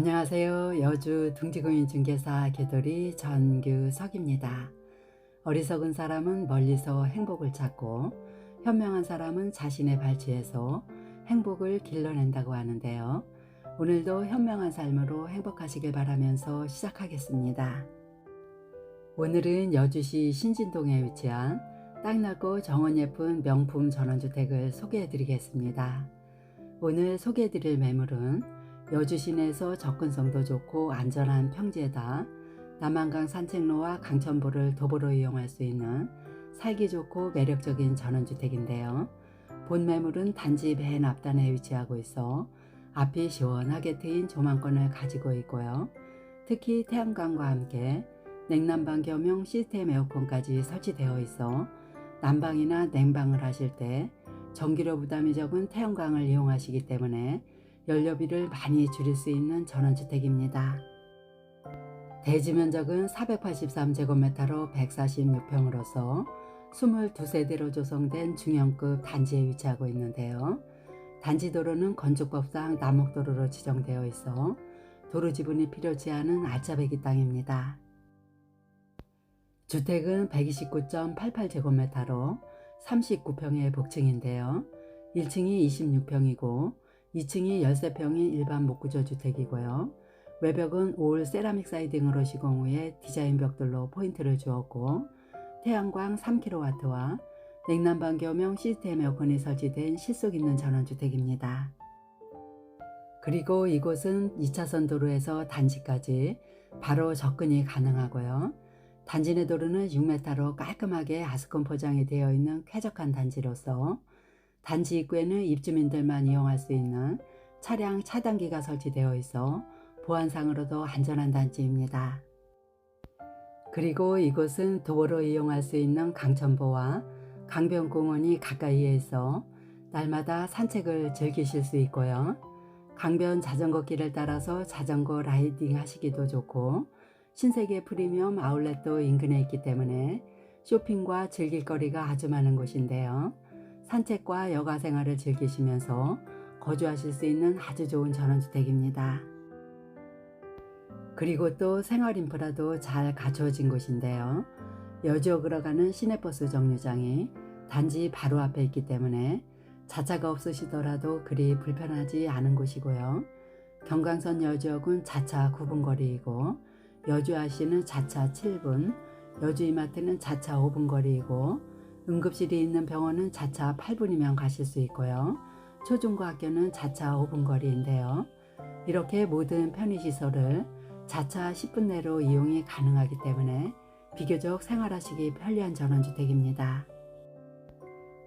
안녕하세요. 여주 둥지구인중개사 개돌이 전규석입니다. 어리석은 사람은 멀리서 행복을 찾고 현명한 사람은 자신의 발치에서 행복을 길러낸다고 하는데요. 오늘도 현명한 삶으로 행복하시길 바라면서 시작하겠습니다. 오늘은 여주시 신진동에 위치한 딱 넓고 정원 예쁜 명품 전원주택을 소개해 드리겠습니다. 오늘 소개해 드릴 매물은 여주 시내에서 접근성도 좋고 안전한 평지에다 남한강 산책로와 강천보를 도보로 이용할 수 있는 살기 좋고 매력적인 전원주택인데요. 본 매물은 단지 맨 앞단에 위치하고 있어 앞이 시원하게 트인 조망권을 가지고 있고요. 특히 태양광과 함께 냉난방 겸용 시스템 에어컨까지 설치되어 있어 난방이나 냉방을 하실 때 전기료 부담이 적은 태양광을 이용하시기 때문에 연료비를 많이 줄일 수 있는 전원주택입니다. 대지 면적은 483제곱미터로 146평으로서 22세대로 조성된 중형급 단지에 위치하고 있는데요. 단지 도로는 건축법상 남목도로로 지정되어 있어 도로 지분이 필요치 않은 알짜배기 땅입니다. 주택은 129.88제곱미터로 39평의 복층인데요. 1층이 26평이고 2층이 13평인 일반 목구조 주택이고요. 외벽은 올 세라믹 사이딩으로 시공 후에 디자인 벽돌로 포인트를 주었고 태양광 3kW와 냉난방 겸용 시스템 에어컨이 설치된 실속 있는 전원주택입니다. 그리고 이곳은 2차선 도로에서 단지까지 바로 접근이 가능하고요. 단지 내 도로는 6m로 깔끔하게 아스콘 포장이 되어 있는 쾌적한 단지로서 단지 입구에는 입주민들만 이용할 수 있는 차량 차단기가 설치되어 있어 보안상으로도 안전한 단지입니다. 그리고 이곳은 도보로 이용할 수 있는 강천보와 강변공원이 가까이에 있어 날마다 산책을 즐기실 수 있고요. 강변 자전거 길을 따라서 자전거 라이딩 하시기도 좋고 신세계 프리미엄 아울렛도 인근에 있기 때문에 쇼핑과 즐길 거리가 아주 많은 곳인데요. 산책과 여가 생활을 즐기시면서 거주하실 수 있는 아주 좋은 전원주택입니다. 그리고 또 생활 인프라도 잘 갖추어진 곳인데요. 여주역으로 가는 시내버스 정류장이 단지 바로 앞에 있기 때문에 자차가 없으시더라도 그리 불편하지 않은 곳이고요. 경강선 여주역은 자차 9분 거리이고 여주아시는 자차 7분, 여주이마트는 자차 5분 거리이고 응급실이 있는 병원은 자차 8분이면 가실 수 있고요. 초중고 학교는 자차 5분 거리인데요. 이렇게 모든 편의시설을 자차 10분 내로 이용이 가능하기 때문에 비교적 생활하시기 편리한 전원주택입니다.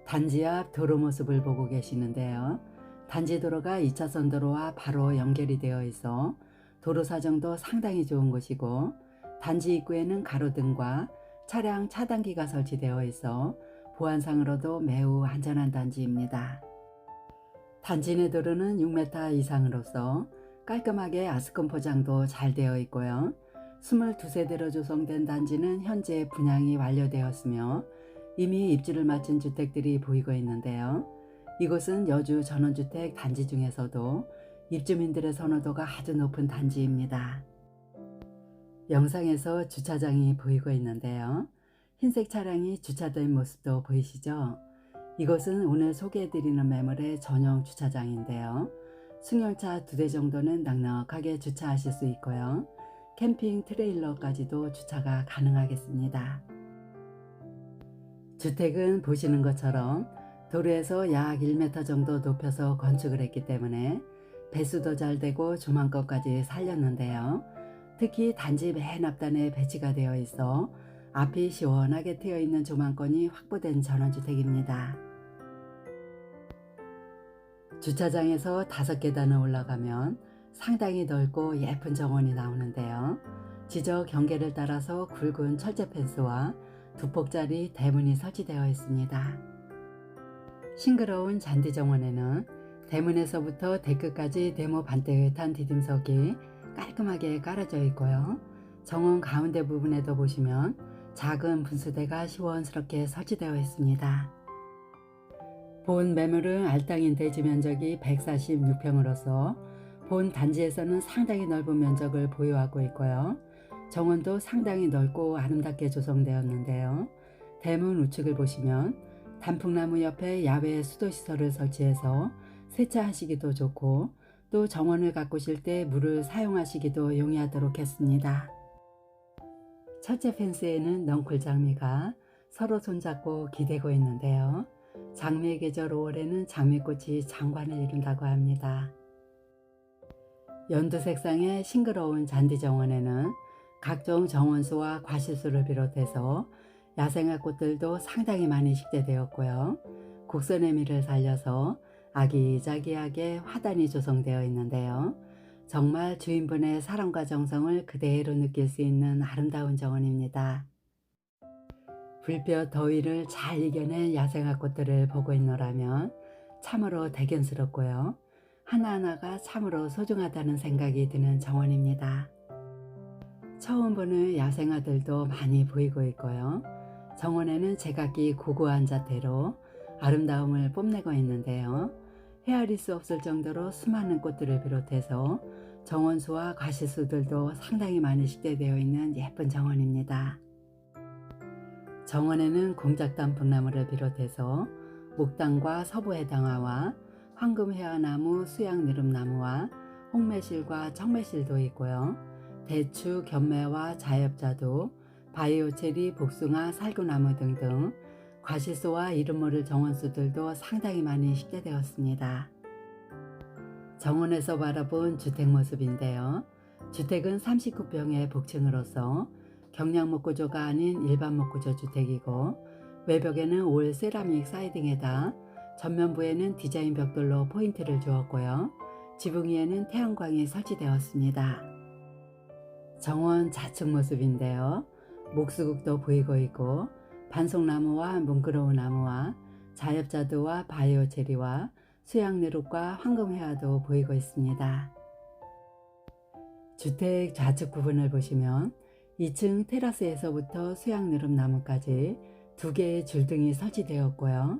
단지 앞 도로 모습을 보고 계시는데요. 단지 도로가 2차선 도로와 바로 연결이 되어 있어 도로 사정도 상당히 좋은 곳이고 단지 입구에는 가로등과 차량 차단기가 설치되어 있어 보안상으로도 매우 안전한 단지입니다. 단지 내 도로는 6m 이상으로서 깔끔하게 아스콘 포장도 잘 되어 있고요. 22세대로 조성된 단지는 현재 분양이 완료되었으며 이미 입주를 마친 주택들이 보이고 있는데요. 이곳은 여주 전원주택 단지 중에서도 입주민들의 선호도가 아주 높은 단지입니다. 영상에서 주차장이 보이고 있는데요. 흰색 차량이 주차된 모습도 보이시죠? 이곳은 오늘 소개해드리는 매물의 전용 주차장인데요. 승용차 두 대 정도는 넉넉하게 주차하실 수 있고요. 캠핑 트레일러까지도 주차가 가능하겠습니다. 주택은 보시는 것처럼 도로에서 약 1m 정도 높여서 건축을 했기 때문에 배수도 잘 되고 조망권까지 살렸는데요. 특히 단지 맨 앞단에 배치가 되어 있어 앞이 시원하게 트여 있는 조망권이 확보된 전원주택입니다. 주차장에서 다섯 계단을 올라가면 상당히 넓고 예쁜 정원이 나오는데요. 지적 경계를 따라서 굵은 철제 펜스와 두 폭짜리 대문이 설치되어 있습니다. 싱그러운 잔디 정원에는 대문에서부터 데크까지 네모 반듯한 디딤석이 깔끔하게 깔아져 있고요. 정원 가운데 부분에도 보시면 작은 분수대가 시원스럽게 설치되어 있습니다. 본 매물은 알땅인 대지 면적이 146평으로서 본 단지에서는 상당히 넓은 면적을 보유하고 있고요. 정원도 상당히 넓고 아름답게 조성되었는데요. 대문 우측을 보시면 단풍나무 옆에 야외 수도시설을 설치해서 세차하시기도 좋고 또 정원을 가꾸실 때 물을 사용하시기도 용이하도록 했습니다. 첫째 펜스에는 넝쿨 장미가 서로 손잡고 기대고 있는데요. 장미의 계절 5월에는 장미꽃이 장관을 이룬다고 합니다. 연두 색상의 싱그러운 잔디 정원에는 각종 정원수와 과실수를 비롯해서 야생화 꽃들도 상당히 많이 식재되었고요. 곡선의 미를 살려서 아기자기하게 화단이 조성되어 있는데요. 정말 주인분의 사랑과 정성을 그대로 느낄 수 있는 아름다운 정원입니다. 불볕 더위를 잘 이겨낸 야생화 꽃들을 보고 있노라면 참으로 대견스럽고요. 하나하나가 참으로 소중하다는 생각이 드는 정원입니다. 처음 보는 야생화들도 많이 보이고 있고요. 정원에는 제각기 고고한 자태로 아름다움을 뽐내고 있는데요. 헤아릴 수 없을 정도로 수많은 꽃들을 비롯해서 정원수와 과실수들도 상당히 많이 식재되어 있는 예쁜 정원입니다. 정원에는 공작단풍나무를 비롯해서 목당과 서부해당화와 황금회화나무, 수양느릅나무와 홍매실과 청매실도 있고요. 대추, 견매와 자엽자두, 바이오체리, 복숭아, 살구나무 등등 과실수와 이름 모를 정원수들도 상당히 많이 식재되었습니다. 정원에서 바라본 주택 모습인데요. 주택은 39평의 복층으로서 경량 목 구조가 아닌 일반 목 구조 주택이고 외벽에는 올 세라믹 사이딩에다 전면부에는 디자인 벽돌로 포인트를 주었고요. 지붕 위에는 태양광이 설치되었습니다. 정원 좌측 모습인데요. 목수국도 보이고 있고 반송나무와 뭉그러운 나무와 자엽자두와 바이오 체리와 수양내룩과 황금회화도 보이고 있습니다. 주택 좌측 부분을 보시면 2층 테라스에서부터 수양느릅 나무까지 두 개의 줄등이 설치되었고요.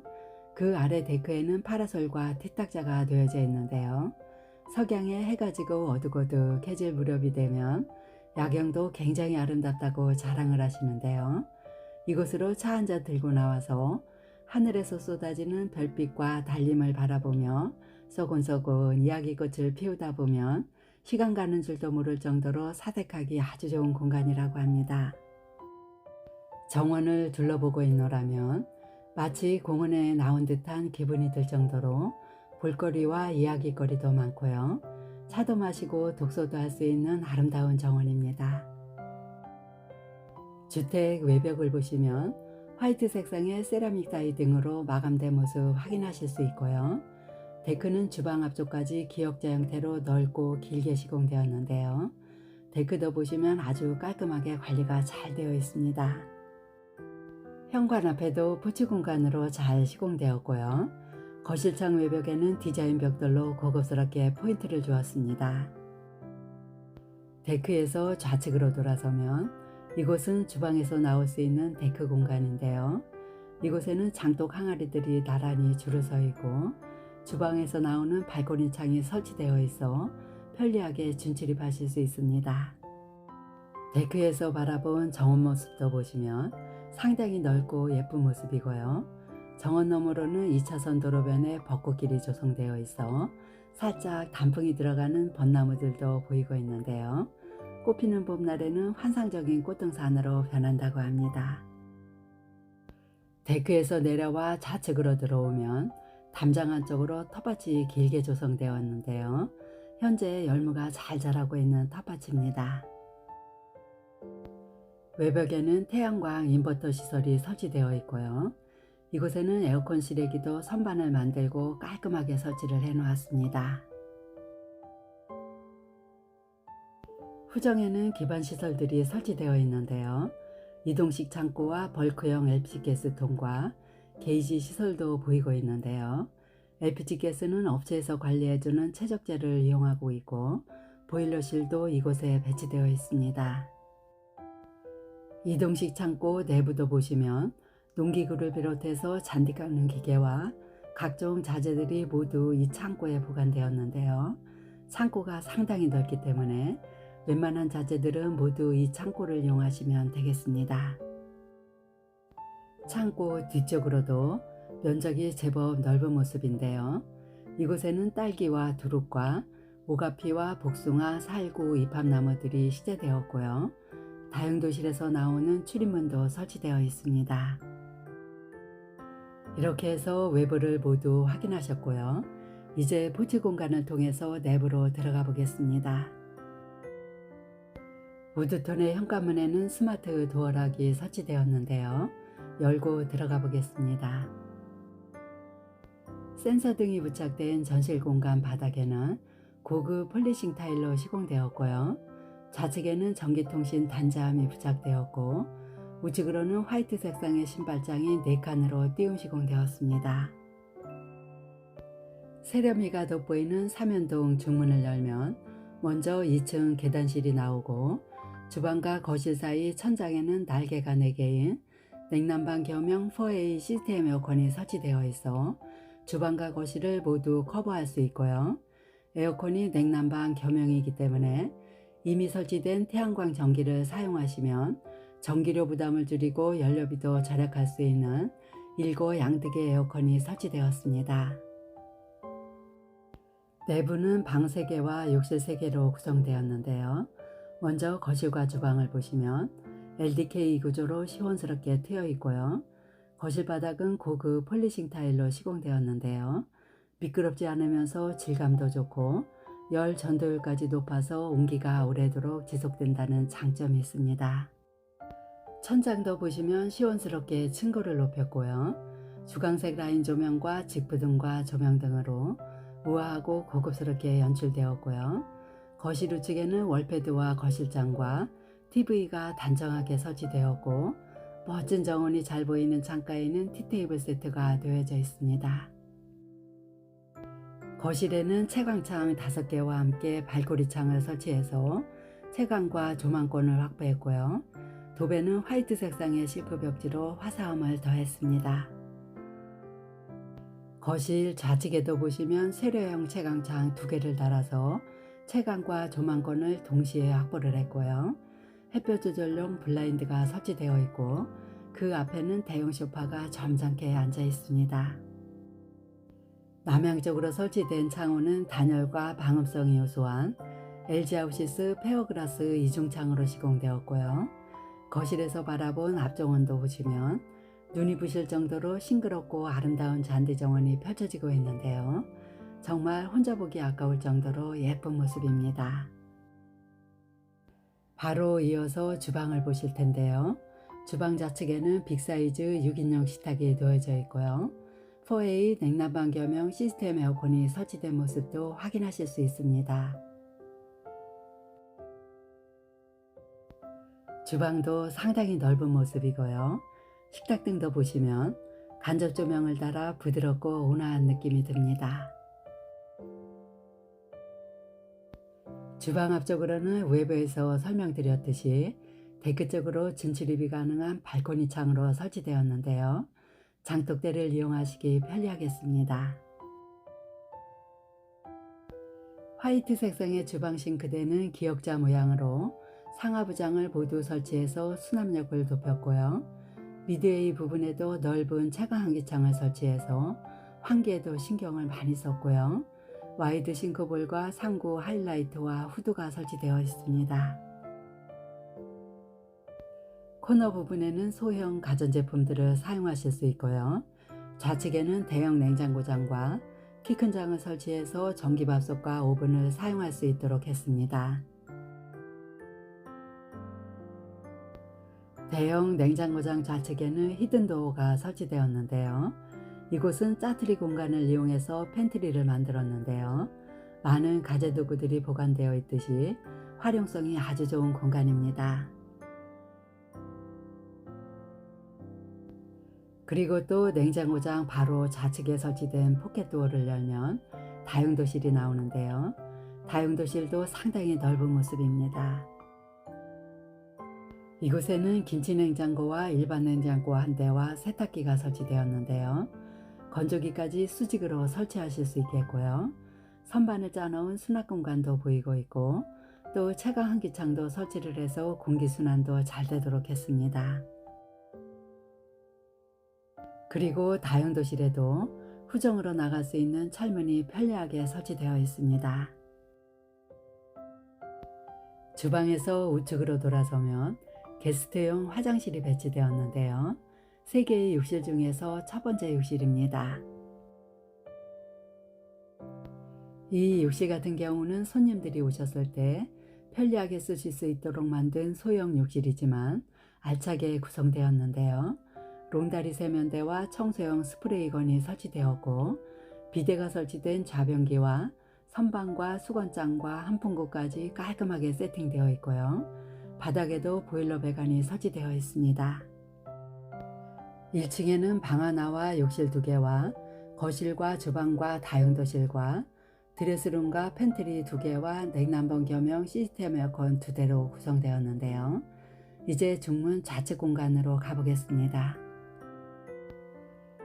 그 아래 데크에는 파라솔과 티탁자가 되어져 있는데요. 석양에 해가 지고 어둑어둑해질 무렵이 되면 야경도 굉장히 아름답다고 자랑을 하시는데요. 이곳으로 차 한 잔 들고 나와서 하늘에서 쏟아지는 별빛과 달림을 바라보며 소곤소곤 이야기꽃을 피우다 보면 시간 가는 줄도 모를 정도로 사색하기 아주 좋은 공간이라고 합니다. 정원을 둘러보고 있노라면 마치 공원에 나온 듯한 기분이 들 정도로 볼거리와 이야기거리도 많고요. 차도 마시고 독서도 할 수 있는 아름다운 정원입니다. 주택 외벽을 보시면 화이트 색상의 세라믹 다이 등으로 마감된 모습 확인하실 수 있고요. 데크는 주방 앞쪽까지 기역자 형태로 넓고 길게 시공되었는데요. 데크도 보시면 아주 깔끔하게 관리가 잘 되어 있습니다. 현관 앞에도 부치 공간으로 잘 시공되었고요. 거실창 외벽에는 디자인 벽돌로 고급스럽게 포인트를 주었습니다. 데크에서 좌측으로 돌아서면 이곳은 주방에서 나올 수 있는 데크 공간인데요. 이곳에는 장독 항아리들이 나란히 줄을 서 있고 주방에서 나오는 발코니 창이 설치되어 있어 편리하게 진출입하실 수 있습니다. 데크에서 바라본 정원 모습도 보시면 상당히 넓고 예쁜 모습이고요. 정원 너머로는 2차선 도로변에 벚꽃길이 조성되어 있어 살짝 단풍이 들어가는 벚나무들도 보이고 있는데요. 꽃피는 봄날에는 환상적인 꽃등산으로 변한다고 합니다. 데크에서 내려와 좌측으로 들어오면 담장 안쪽으로 텃밭이 길게 조성되었는데요. 현재 열무가 잘 자라고 있는 텃밭입니다. 외벽에는 태양광 인버터 시설이 설치되어 있고요. 이곳에는 에어컨 실외기도 선반을 만들고 깔끔하게 설치를 해 놓았습니다. 후정에는 기반 시설들이 설치되어 있는데요. 이동식 창고와 벌크형 LPG 가스 통과 게이지 시설도 보이고 있는데요. LPG 가스는 업체에서 관리해주는 최적재를 이용하고 있고 보일러실도 이곳에 배치되어 있습니다. 이동식 창고 내부도 보시면 농기구를 비롯해서 잔디 깎는 기계와 각종 자재들이 모두 이 창고에 보관되었는데요. 창고가 상당히 넓기 때문에 웬만한 자재들은 모두 이 창고를 이용하시면 되겠습니다. 창고 뒤쪽으로도 면적이 제법 넓은 모습인데요. 이곳에는 딸기와 두릅과 오가피와 복숭아, 살구, 이팝나무들이 시제되었고요. 다용도실에서 나오는 출입문도 설치되어 있습니다. 이렇게 해서 외부를 모두 확인하셨고요. 이제 부지 공간을 통해서 내부로 들어가 보겠습니다. 우드톤의 현관문에는 스마트 도어락이 설치되었는데요. 열고 들어가 보겠습니다. 센서 등이 부착된 전실 공간 바닥에는 고급 폴리싱 타일로 시공되었고요. 좌측에는 전기통신 단자함이 부착되었고 우측으로는 화이트 색상의 신발장이 4칸으로 띄움 시공되었습니다. 세련미가 돋보이는 삼연동 중문을 열면 먼저 2층 계단실이 나오고 주방과 거실 사이 천장에는 날개가 4개인 냉난방 겸용 4A 시스템 에어컨이 설치되어 있어 주방과 거실을 모두 커버할 수 있고요. 에어컨이 냉난방 겸용이기 때문에 이미 설치된 태양광 전기를 사용하시면 전기료 부담을 줄이고 연료비도 절약할 수 있는 일고 양득의 에어컨이 설치되었습니다. 내부는 방 3개와 욕실 3개로 구성되었는데요. 먼저 거실과 주방을 보시면 LDK 구조로 시원스럽게 트여 있고요. 거실 바닥은 고급 폴리싱 타일로 시공되었는데요. 미끄럽지 않으면서 질감도 좋고 열 전도율까지 높아서 온기가 오래도록 지속된다는 장점이 있습니다. 천장도 보시면 시원스럽게 층고를 높였고요. 주광색 라인 조명과 직부등과 조명 등으로 우아하고 고급스럽게 연출되었고요. 거실 우측에는 월패드와 거실장과 TV가 단정하게 설치되었고 멋진 정원이 잘 보이는 창가에는 티테이블 세트가 놓여져 있습니다. 거실에는 채광창 5개와 함께 발코리 창을 설치해서 채광과 조망권을 확보했고요. 도배는 화이트 색상의 실크 벽지로 화사함을 더했습니다. 거실 좌측에도 보시면 세례형 채광창 두 개를 달아서 채광과 조망권을 동시에 확보를 했고요. 햇볕 조절용 블라인드가 설치되어 있고 그 앞에는 대형 소파가 점잖게 앉아 있습니다. 남향적으로 설치된 창호는 단열과 방음성이 요소한 LG 아우시스 페어그라스 이중창으로 시공되었고요. 거실에서 바라본 앞정원도 보시면 눈이 부실 정도로 싱그럽고 아름다운 잔디 정원이 펼쳐지고 있는데요. 정말 혼자 보기 아까울 정도로 예쁜 모습입니다. 바로 이어서 주방을 보실 텐데요. 주방 좌측에는 빅사이즈 6인용 식탁이 놓여져 있고요. 4A 냉난방 겸용 시스템 에어컨이 설치된 모습도 확인하실 수 있습니다. 주방도 상당히 넓은 모습이고요. 식탁 등도 보시면 간접 조명을 달아 부드럽고 온화한 느낌이 듭니다. 주방 앞쪽으로는 외부에서 설명드렸듯이 쪽으로 진출입이 가능한 발코니 창으로 설치되었는데요. 장독대를 이용하시기 편리하겠습니다. 화이트 색상의 주방 싱크대는 기역자 모양으로 상하부장을 모두 설치해서 수납력을 높였고요. 미드웨이 부분에도 넓은 채광 환기창을 설치해서 환기에도 신경을 많이 썼고요. 와이드 싱크볼과 상구 하이라이트와 후드가 설치되어 있습니다. 코너 부분에는 소형 가전제품들을 사용하실 수 있고요. 좌측에는 대형 냉장고장과 키 큰 장을 설치해서 전기밥솥과 오븐을 사용할 수 있도록 했습니다. 대형 냉장고장 좌측에는 히든도어가 설치되었는데요. 이곳은 짜투리 공간을 이용해서 팬트리를 만들었는데요. 많은 가재 도구들이 보관되어 있듯이 활용성이 아주 좋은 공간입니다. 그리고 또 냉장고장 바로 좌측에 설치된 포켓도어를 열면 다용도실이 나오는데요. 다용도실도 상당히 넓은 모습입니다. 이곳에는 김치 냉장고와 일반 냉장고 한 대와 세탁기가 설치되었는데요. 건조기까지 수직으로 설치하실 수 있겠고요. 선반을 짜놓은 수납 공간도 보이고 있고 또 채광 환기창도 설치를 해서 공기순환도 잘 되도록 했습니다. 그리고 다용도실에도 후정으로 나갈 수 있는 철문이 편리하게 설치되어 있습니다. 주방에서 우측으로 돌아서면 게스트용 화장실이 배치되었는데요. 세 개의 욕실 중에서 첫 번째 욕실입니다. 이 욕실 같은 경우는 손님들이 오셨을 때 편리하게 쓰실 수 있도록 만든 소형 욕실이지만 알차게 구성되었는데요. 롱다리 세면대와 청소용 스프레이건이 설치되었고 비데가 설치된 좌변기와 선반과 수건장과 한풍구까지 깔끔하게 세팅되어 있고요. 바닥에도 보일러 배관이 설치되어 있습니다. 1층에는 방 하나와 욕실 두 개와 거실과 주방과 다용도실과 드레스룸과 팬트리 두 개와 냉난방 겸용 시스템 에어컨 두 대로 구성되었는데요. 이제 중문 좌측 공간으로 가보겠습니다.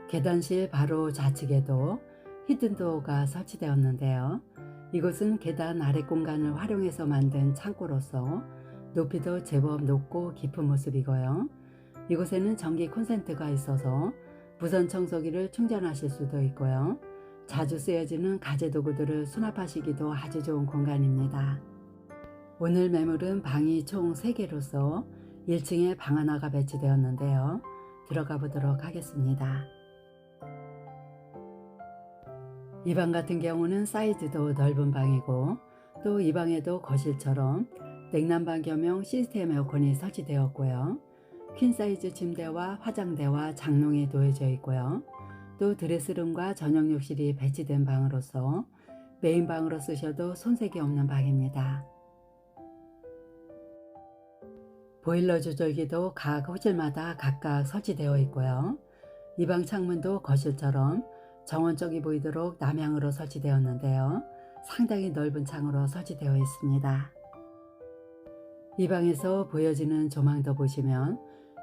계단실 바로 좌측에도 히든도어가 설치되었는데요. 이곳은 계단 아래 공간을 활용해서 만든 창고로서 높이도 제법 높고 깊은 모습이고요. 이곳에는 전기 콘센트가 있어서 무선 청소기를 충전하실 수도 있고요. 자주 쓰여지는 가재 도구들을 수납하시기도 아주 좋은 공간입니다. 오늘 매물은 방이 총 3개로서 1층에 방 하나가 배치되었는데요. 들어가 보도록 하겠습니다. 이 방 같은 경우는 사이즈도 넓은 방이고 또 이 방에도 거실처럼 냉난방 겸용 시스템 에어컨이 설치되었고요. 퀸 사이즈 침대와 화장대와 장롱이 놓여져 있고요. 또 드레스룸과 전용 욕실이 배치된 방으로서 메인 방으로 쓰셔도 손색이 없는 방입니다. 보일러 조절기도 각 호실마다 각각 설치되어 있고요. 이 방 창문도 거실처럼 정원적이 보이도록 남향으로 설치되었는데요. 상당히 넓은 창으로 설치되어 있습니다. 이 방에서 보여지는 조망도 보시면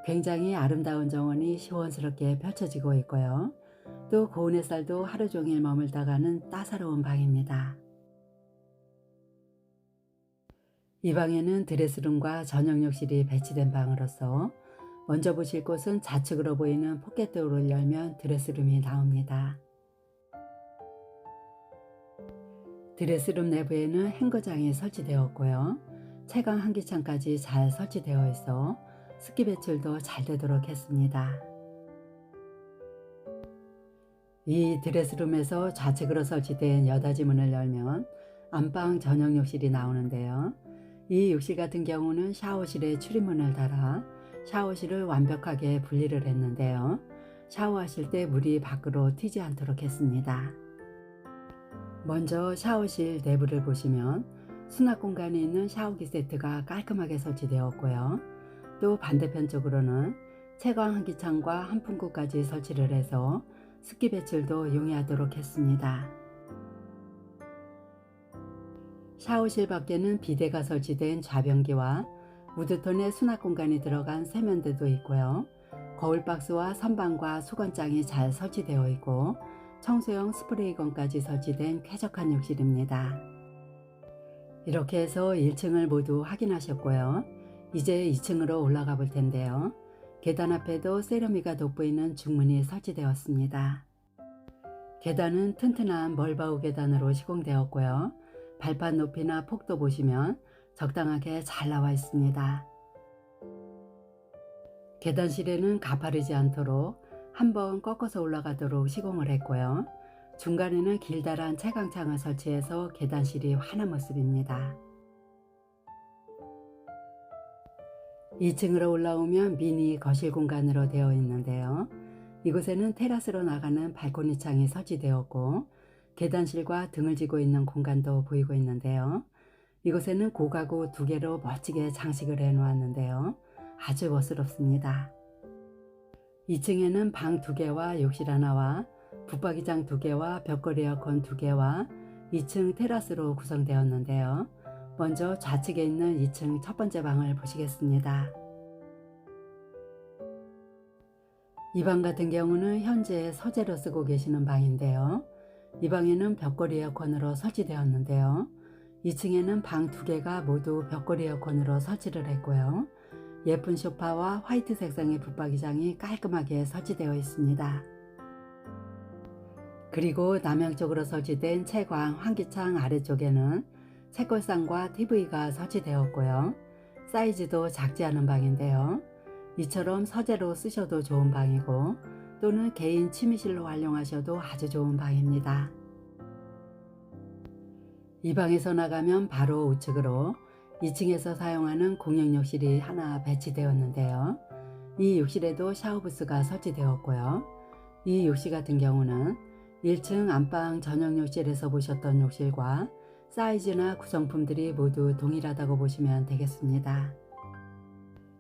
굉장히 아름다운 정원이 시원스럽게 펼쳐지고 있고요. 또 고운 햇살도 하루 종일 머물다가는 따사로운 방입니다. 이 방에는 드레스룸과 전용 욕실이 배치된 방으로서 먼저 보실 곳은 좌측으로 보이는 포켓도어를 열면 드레스룸이 나옵니다. 드레스룸 내부에는 행거장이 설치되었고요. 채광 환기창까지 잘 설치되어 있어 습기 배출도 잘 되도록 했습니다. 이 드레스룸에서 좌측으로 설치된 여닫이 문을 열면 안방 전용 욕실이 나오는데요. 이 욕실 같은 경우는 샤워실에 출입문을 달아 샤워실을 완벽하게 분리를 했는데요. 샤워하실 때 물이 밖으로 튀지 않도록 했습니다. 먼저 샤워실 내부를 보시면 수납 공간에 있는 샤워기 세트가 깔끔하게 설치되었고요. 또 반대편 쪽으로는 채광 환기창과 한풍구까지 설치를 해서 습기 배출도 용이하도록 했습니다. 샤워실 밖에는 비데가 설치된 좌변기와 우드톤의 수납 공간이 들어간 세면대도 있고요. 거울 박스와 선반과 수건장이 잘 설치되어 있고 청소용 스프레이건까지 설치된 쾌적한 욕실입니다. 이렇게 해서 1층을 모두 확인하셨고요. 이제 2층으로 올라가 볼 텐데요. 계단 앞에도 세라미가 돋보이는 중문이 설치되었습니다. 계단은 튼튼한 멀바우 계단으로 시공되었고요. 발판 높이나 폭도 보시면 적당하게 잘 나와 있습니다. 계단실에는 가파르지 않도록 한번 꺾어서 올라가도록 시공을 했고요. 중간에는 길다란 채광창을 설치해서 계단실이 환한 모습입니다. 2층으로 올라오면 미니 거실 공간으로 되어 있는데요. 이곳에는 테라스로 나가는 발코니 창이 설치되었고 계단실과 등을 지고 있는 공간도 보이고 있는데요. 이곳에는 고가구 두 개로 멋지게 장식을 해 놓았는데요. 아주 멋스럽습니다. 2층에는 방 두 개와 욕실 하나와 붙박이장 두 개와 벽걸이 에어컨 두 개와 2층 테라스로 구성되었는데요. 먼저 좌측에 있는 2층 첫 번째 방을 보시겠습니다. 이 방 같은 경우는 현재 서재로 쓰고 계시는 방인데요. 이 방에는 벽걸이 에어컨으로 설치되었는데요. 2층에는 방 두 개가 모두 벽걸이 에어컨으로 설치를 했고요. 예쁜 소파와 화이트 색상의 붙박이장이 깔끔하게 설치되어 있습니다. 그리고 남향 쪽으로 설치된 채광 환기창 아래쪽에는 책걸상과 TV가 설치되었고요. 사이즈도 작지 않은 방인데요. 이처럼 서재로 쓰셔도 좋은 방이고 또는 개인 취미실로 활용하셔도 아주 좋은 방입니다. 이 방에서 나가면 바로 우측으로 2층에서 사용하는 공용 욕실이 하나 배치되었는데요. 이 욕실에도 샤워부스가 설치되었고요. 이 욕실 같은 경우는 1층 안방 전용 욕실에서 보셨던 욕실과 사이즈나 구성품들이 모두 동일하다고 보시면 되겠습니다.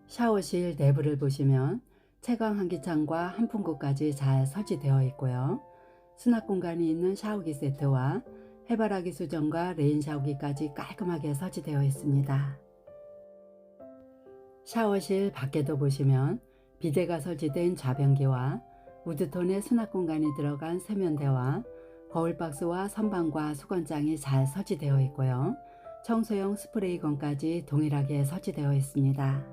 샤워실 내부를 보시면 채광 환기창과 한풍구까지 잘 설치되어 있고요. 수납 공간이 있는 샤워기 세트와 해바라기 수전과 레인 샤워기까지 깔끔하게 설치되어 있습니다. 샤워실 밖에도 보시면 비데가 설치된 좌변기와 우드톤의 수납 공간이 들어간 세면대와 거울 박스와 선반과 수건장이 잘 설치되어 있고요. 청소용 스프레이건까지 동일하게 설치되어 있습니다.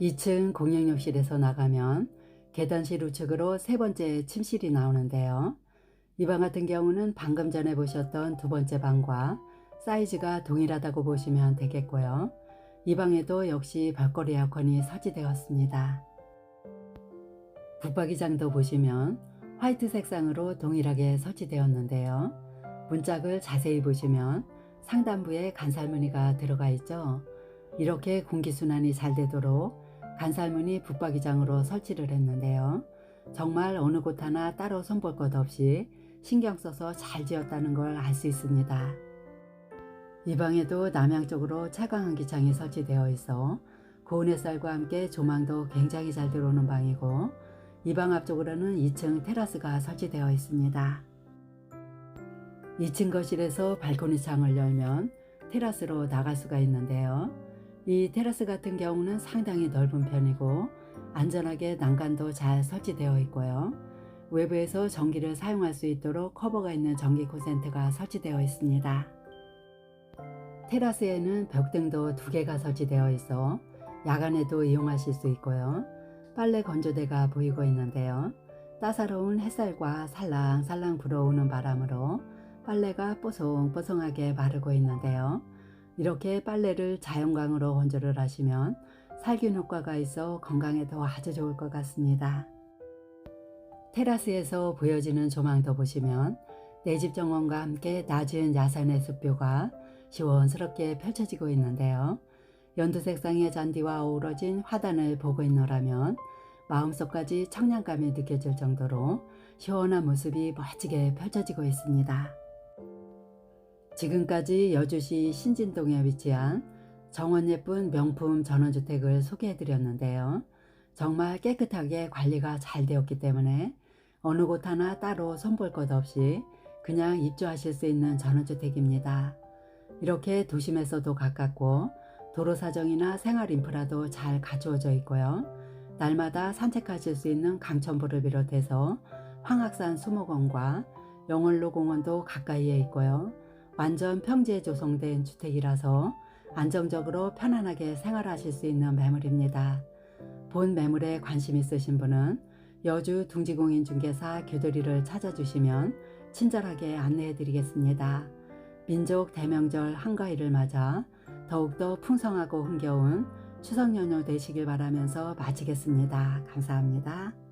2층 공용욕실에서 나가면 계단실 우측으로 세 번째 침실이 나오는데요. 이 방 같은 경우는 방금 전에 보셨던 두 번째 방과 사이즈가 동일하다고 보시면 되겠고요. 이 방에도 역시 발걸이 에어컨이 설치되었습니다. 붙박이장도 보시면 화이트 색상으로 동일하게 설치되었는데요. 문짝을 자세히 보시면 상단부에 간살무늬가 들어가 있죠. 이렇게 공기순환이 잘 되도록 간살무늬 붙박이장으로 설치를 했는데요. 정말 어느 곳 하나 따로 손볼 것 없이 신경 써서 잘 지었다는 걸 알 수 있습니다. 이 방에도 남향 쪽으로 차광 환기창이 설치되어 있어 고운 햇살과 함께 조망도 굉장히 잘 들어오는 방이고 이 방 앞쪽으로는 2층 테라스가 설치되어 있습니다. 2층 거실에서 발코니 창을 열면 테라스로 나갈 수가 있는데요. 이 테라스 같은 경우는 상당히 넓은 편이고 안전하게 난간도 잘 설치되어 있고요. 외부에서 전기를 사용할 수 있도록 커버가 있는 전기 콘센트가 설치되어 있습니다. 테라스에는 벽등도 두 개가 설치되어 있어 야간에도 이용하실 수 있고요. 빨래 건조대가 보이고 있는데요. 따사로운 햇살과 살랑살랑 불어오는 바람으로 빨래가 뽀송뽀송하게 마르고 있는데요. 이렇게 빨래를 자연광으로 건조를 하시면 살균 효과가 있어 건강에도 아주 좋을 것 같습니다. 테라스에서 보여지는 조망도 보시면 내 집 정원과 함께 낮은 야산의 숲뷰가 시원스럽게 펼쳐지고 있는데요. 연두색상의 잔디와 어우러진 화단을 보고 있노라면 마음속까지 청량감이 느껴질 정도로 시원한 모습이 멋지게 펼쳐지고 있습니다. 지금까지 여주시 신진동에 위치한 정원 예쁜 명품 전원주택을 소개해 드렸는데요. 정말 깨끗하게 관리가 잘 되었기 때문에 어느 곳 하나 따로 손볼 것 없이 그냥 입주하실 수 있는 전원주택입니다. 이렇게 도심에서도 가깝고 도로 사정이나 생활 인프라도 잘 갖추어져 있고요. 날마다 산책하실 수 있는 강천보를 비롯해서 황학산 수목원과 영월로 공원도 가까이에 있고요. 완전 평지에 조성된 주택이라서 안정적으로 편안하게 생활하실 수 있는 매물입니다. 본 매물에 관심 있으신 분은 여주 둥지공인중개사 교도리를 찾아주시면 친절하게 안내해 드리겠습니다. 민족 대명절 한가위를 맞아 더욱더 풍성하고 흥겨운 추석 연휴 되시길 바라면서 마치겠습니다. 감사합니다.